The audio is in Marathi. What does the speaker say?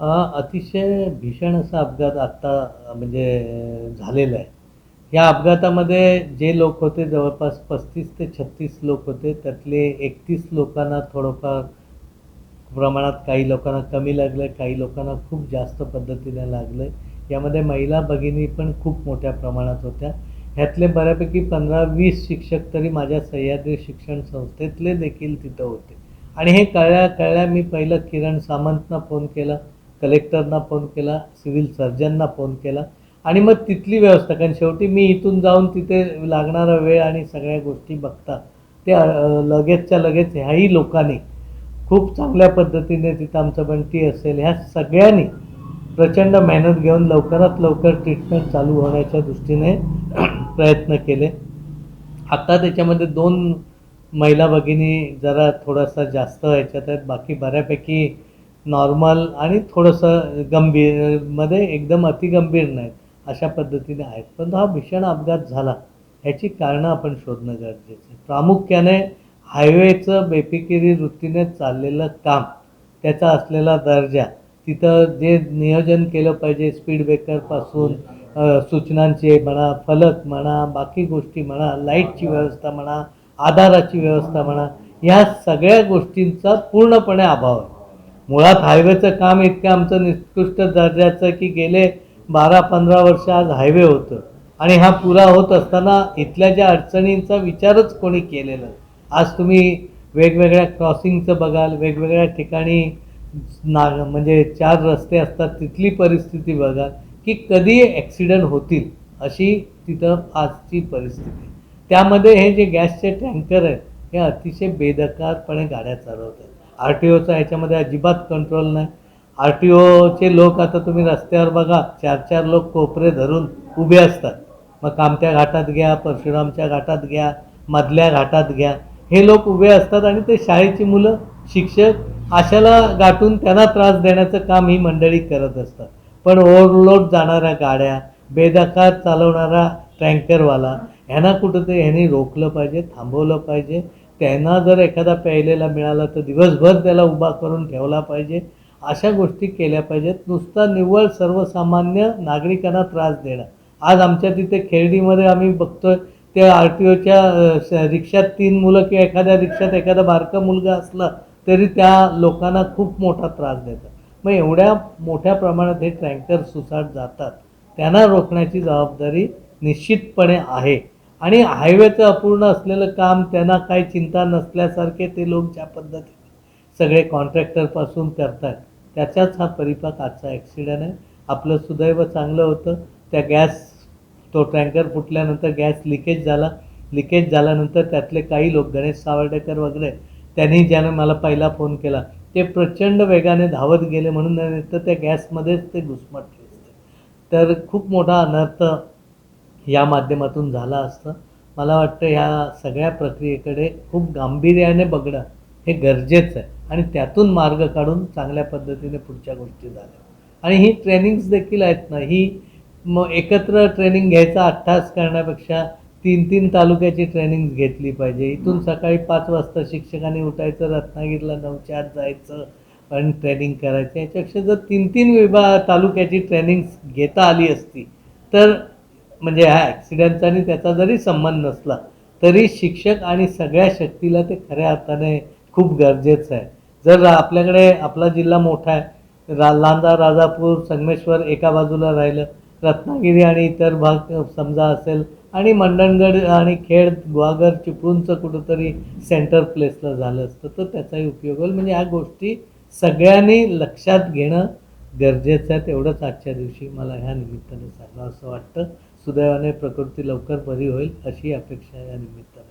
अतिशय भीषण असा अपघात आत्ता म्हणजे झालेला आहे. या अपघातामध्ये जे लोक होते जवळपास पस्तीस ते छत्तीस लोक होते. त्यातले एकतीस लोकांना थोडंफार प्रमाणात काही लोकांना कमी लागलं आहे काही लोकांना खूप जास्त पद्धतीने लागलं आहे यामध्ये महिला भगिनी पण खूप मोठ्या प्रमाणात होत्या. ह्यातले बऱ्यापैकी पंधरा वीस शिक्षक तरी माझ्या सह्याद्री शिक्षण संस्थेतले देखील तिथं होते. आणि हे कळल्या कळल्या मी पहिलं किरण सामंतना फोन केला. कलेक्टरना फोन केला सिव्हिल सर्जनना फोन केला आणि मग तिथली व्यवस्था कारण शेवटी मी इथून जाऊन तिथे लागणारा वेळ आणि सगळ्या गोष्टी बघता. ते लगेचच्या लगेच ह्याही लोकांनी खूप चांगल्या पद्धतीने तिथं आमचं बंटी असेल ह्या सगळ्यांनी प्रचंड मेहनत घेऊन लवकरात लवकर ट्रीटमेंट चालू होण्याच्या दृष्टीने प्रयत्न केले. आता त्याच्यामध्ये दोन महिला भगिनी जरा थोडासा जास्त ह्याच्यात आहेत बाकी बऱ्यापैकी नॉर्मल आणि थोडंसं गंभीरमध्ये एकदम अतिगंभीर नाहीत अशा पद्धतीने आहेत. पण हा भीषण अपघात झाला ह्याची कारणं आपण शोधणं गरजेचं आहे. प्रामुख्याने हायवेचं बेफिकिरी वृत्तीने चाललेलं काम त्याचा असलेला दर्जा तिथं जे नियोजन केलं पाहिजे स्पीड ब्रेकरपासून सूचनांचे म्हणा फलक म्हणा बाकी गोष्टी म्हणा लाईटची व्यवस्था म्हणा आधाराची व्यवस्था म्हणा ह्या सगळ्या गोष्टींचा पूर्णपणे अभाव आहे. मुळात हायवेचं काम इतकं आमचं निकृष्ट दर्जाचं की गेले बारा पंधरा वर्ष आज हायवे होतं. आणि हा पुरा होत असताना इथल्या ज्या अडचणींचा विचारच कोणी केलेला आज तुम्ही वेगवेगळ्या क्रॉसिंगचं बघाल वेगवेगळ्या ठिकाणी ना म्हणजे चार रस्ते असतात तिथली परिस्थिती बघाल की कधी ॲक्सिडेंट होतील अशी तिथं आजची परिस्थिती. त्यामध्ये हे जे गॅसचे टँकर आहेत हे अतिशय बेदकारपणे गाड्या चालवतात. आर टी ओचा ह्याच्यामध्ये अजिबात कंट्रोल नाही. आर टी ओचे लोक आता तुम्ही रस्त्यावर बघा चार चार लोक कोपरे धरून उभे असतात. मग कामत्या घाटात घ्या परशुरामच्या घाटात घ्या मधल्या घाटात घ्या. हे लोक उभे असतात आणि ते शाळेची मुलं शिक्षक अशाला गाठून त्यांना त्रास देण्याचं काम ही मंडळी करत असतात. पण ओव्हरलोड जाणाऱ्या गाड्या बेदकार चालवणारा टँकरवाला ह्यांना कुठंतरी ह्यांनी रोखलं पाहिजे थांबवलं पाहिजे. त्यांना जर एखादा प्यायलेला मिळाला तर दिवसभर त्याला उभा करून ठेवला पाहिजे. अशा गोष्टी केल्या पाहिजेत. नुसता निव्वळ सर्वसामान्य नागरिकांना त्रास देणं. आज आमच्या तिथे खेळडीमध्ये आम्ही बघतोय त्या आर टी ओच्या रिक्षात तीन मुलं किंवा एखाद्या रिक्षात एखादा बारका मुलगा असला तरी त्या लोकांना खूप मोठा त्रास देतात. मग एवढ्या मोठ्या प्रमाणात हे टँकर सुसाट जातात. त्यांना रोखण्याची जबाबदारी निश्चितपणे आहे. आणि हायवेचं अपूर्ण असलेलं काम त्यांना काही चिंता नसल्यासारखे ते लोक ज्या पद्धतीने सगळे कॉन्ट्रॅक्टरपासून करतात त्याचाच हा परिपाक आजचा ॲक्सिडेंट आहे. आपलं सुदैव चांगलं होतं. त्या गॅस तो टँकर फुटल्यानंतर गॅस लिकेज झाला. लिकेज झाल्यानंतर त्यातले काही लोक गणेश सावर्डेकर वगैरे त्यांनी ज्यानं मला पहिला फोन केला ते प्रचंड वेगाने धावत गेले म्हणून तर त्या गॅसमध्येच ते घुसमटले असते तर खूप मोठा अनर्थ या माध्यमातून झाला असतं. मला वाटतं ह्या सगळ्या प्रक्रियेकडे खूप गांभीर्याने बघणं हे गरजेचं आहे आणि त्यातून मार्ग काढून चांगल्या पद्धतीने पुढच्या गोष्टी झाल्या. आणि ही ट्रेनिंग्स देखील आहेत ना ही मग एकत्र ट्रेनिंग घ्यायचा अठ्ठास करण्यापेक्षा तीन तीन तालुक्याची ट्रेनिंग घेतली पाहिजे. इथून सकाळी पाच वाजता शिक्षकांनी उठायचं रत्नागिरीला नऊच्या आत जायचं आणि ट्रेनिंग करायचं. याच्यापेक्षा जर तीन तीन विभाग तालुक्याची ट्रेनिंग घेता आली असती तर म्हणजे ह्या ॲक्सिडेंटचा आणि त्याचा जरी संबंध नसला तरी शिक्षक आणि सगळ्या शक्तीला ते खऱ्या हाताने खूप गरजेचं आहे. जर आपल्याकडे आपला जिल्हा मोठा आहे रा लांजा राजापूर संगमेश्वर एका बाजूला राहिलं रत्नागिरी आणि इतर भाग समजा असेल आणि मंडणगड आणि खेड ग्वागर चिपळूणचं कुठंतरी सेंटर प्लेसला झालं असतं तर त्याचाही उपयोग होईल. म्हणजे ह्या गोष्टी सगळ्यांनी लक्षात घेणं गरजेचं आहे. तेवढंच आजच्या दिवशी मला ह्या निमित्ताने सांगावं असं वाटतं. सुदैवाने प्रकृती लवकर बरी होईल अशी अपेक्षा या निमित्ताने.